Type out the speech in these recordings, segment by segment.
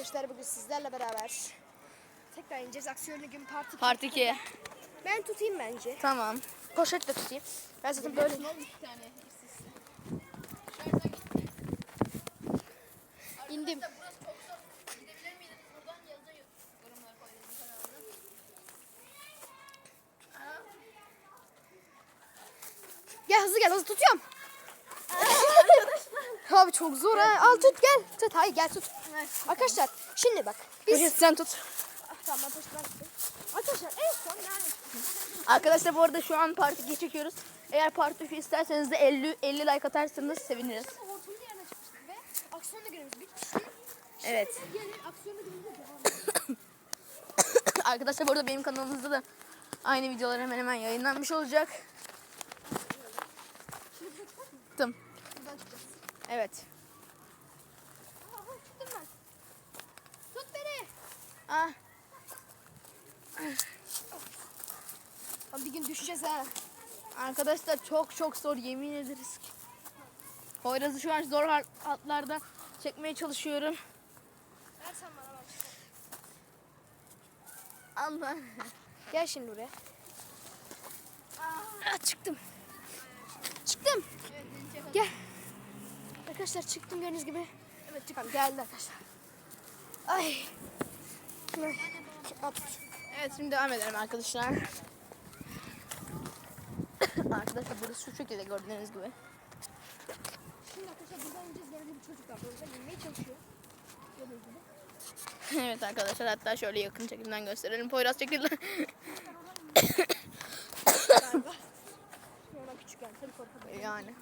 arkadaşlar bugün sizlerle beraber tekrar ineceğiz. Aksiyonlu gün part 2. Part 2. Ben tutayım bence. Tamam. Poşetle tutayım. Ben zaten böyle indim. Gel hızlı gel hızlı tutuyorum. Abi çok zor ha. Al tut gel. Tut hayır gel tut. Arkadaşlar şimdi bak. Biz... Poşet sen tut. Ah, tamam poşetten tutayım. Arkadaşlar en son yani Arkadaşlar bu arada şu an Part 2 çekiyoruz. Eğer Part 3 isterseniz de 50 50 like atarsanız seviniriz. Evet. Arkadaşlar bu arada benim kanalımızda da aynı videolar hemen hemen yayınlanmış olacak. Tamam. Evet. Çıktım ben. Tut beni. Ah, Abi bir gün düşeceğiz ha. arkadaşlar çok çok zor yemin ederiz ki. Poyraz'ı şu an zor hatlarda çekmeye çalışıyorum. Ver sen bana bak. Allah. Gel şimdi buraya. Aa, çıktım. Çıktım. Gel. Arkadaşlar çıktım gördüğünüz gibi. Evet çıkalım. Geldi arkadaşlar. Ay. Evet şimdi devam edelim arkadaşlar. arkadaşlar burası şu şekilde gördüğünüz gibi. Şimdi arkadaşlar buradan ineceğiz. Böyle bir çocuk var. Böyle inmeye çalışıyor. Gördüğünüz gibi. Evet arkadaşlar hatta şöyle yakın çekimden gösterelim. Poyraz çekildi. Yani.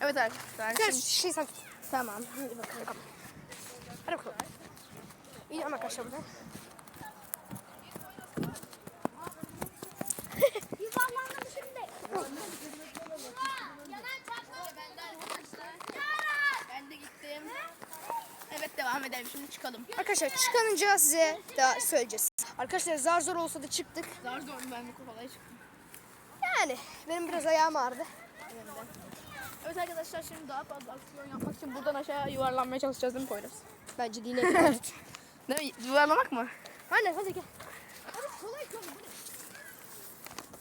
Evet arkadaşlar. Şimdi... şey sen. Tamam. Hadi bakalım. Hadi bakalım. İyi ama buradan. Yuvarlandım şimdi. Ben de gittim. Evet devam edelim. Şimdi çıkalım. Arkadaşlar çıkanınca size daha söyleyeceğiz. Arkadaşlar zar zor olsa da çıktık. Zar zor ben bu kolay çıktım. Yani benim biraz ayağım ağrıdı. Evet arkadaşlar şimdi daha fazla aksiyon yapmak için buradan aşağı yuvarlanmaya çalışacağız değil mi Poyraz? Bence dine gidiyoruz. Değil mi? Yuvarlamak mı? Anne hadi gel. Hadi kolay kolay.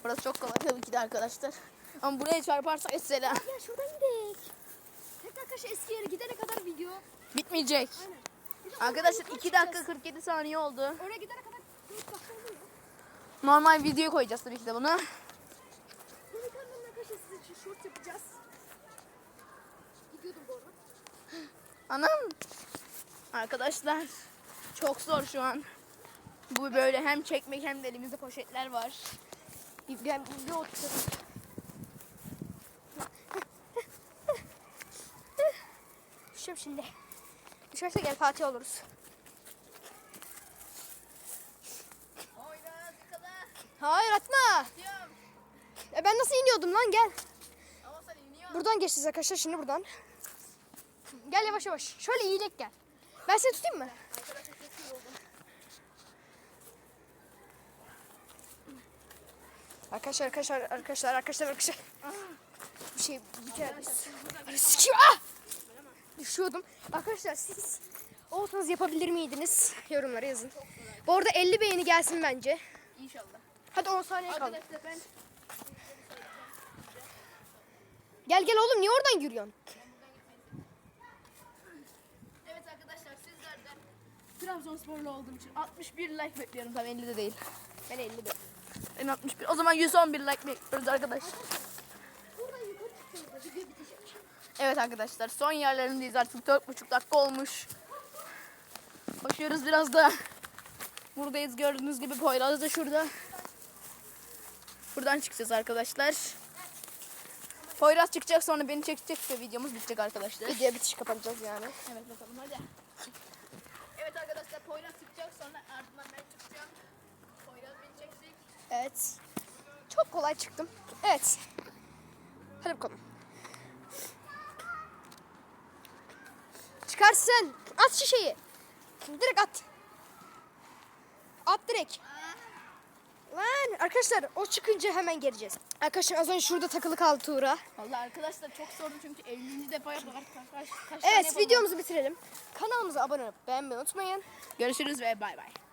Burası çok kolay tabii ki de arkadaşlar. Ama buraya çarparsak mesela Ya şuradan gidelim. Tekrar arkadaşlar eski yere gidene kadar video. bitmeyecek. Aynen. Arkadaşlar oradan 2 yukarı dakika çıkacağız. 47 saniye oldu. Oraya gidene kadar 4 dakika oluyor. Normal video koyacağız tabii ki de bunu. Delikanlının arkadaşlar size için short yapacağız. Gidiyordum bu arada. Anam. Arkadaşlar çok zor şu an. Bu böyle hem çekmek hem de elimizde poşetler var. Ben bir oturuyorum. Düşeceğim şimdi. Düşerse gel Fatih oluruz. Hayır atma. E ben nasıl iniyordum lan gel. Buradan geçeceğiz arkadaşlar şimdi buradan. Gel yavaş yavaş. Şöyle eğilerek gel. Ben seni tutayım mı? Arkadaşlar arkadaşlar arkadaşlar arkadaşlar arkadaşlar. Bir şey bir sikiyor. Ah! Düşüyordum. Arkadaşlar siz olsanız yapabilir miydiniz? Yorumlara yazın. Bu arada 50 beğeni gelsin bence. İnşallah. Hadi 10 saniye kaldı. Arkadaşlar ben Gel gel oğlum niye oradan yürüyorsun? Evet arkadaşlar sizlerden Trabzonsporlu olduğum için 61 like bekliyorum tabii 50 de değil. Ben 50 beğeni. Ben 61. O zaman 111 like bekliyoruz arkadaşlar. Buradan yukarı çıktığımızda video bitecek. Evet arkadaşlar son yerlerindeyiz artık 4,5 dakika olmuş. Koşuyoruz biraz da. Buradayız gördüğünüz gibi Poyraz da şurada. Buradan çıkacağız arkadaşlar. Poyraz çıkacak sonra beni çekecek ve videomuz bitecek arkadaşlar. Video bitiş kapatacağız yani. Evet bakalım hadi. Evet arkadaşlar Poyraz çıkacak sonra ardından ben çıkacağım. Poyraz beni çekecek. Evet. Çok kolay çıktım. Evet. Hadi bakalım. Çıkarsın. At şişeyi. Direkt at. At direkt. Lan arkadaşlar o çıkınca hemen geleceğiz. Arkadaşlar az önce şurada takılı kaldı Tuğra. Vallahi arkadaşlar çok sorun çünkü 50. defa yapar. Kaç, kaç, tane Evet videomuzu bitirelim. Kanalımıza abone olup beğenmeyi unutmayın. Görüşürüz ve bay bay.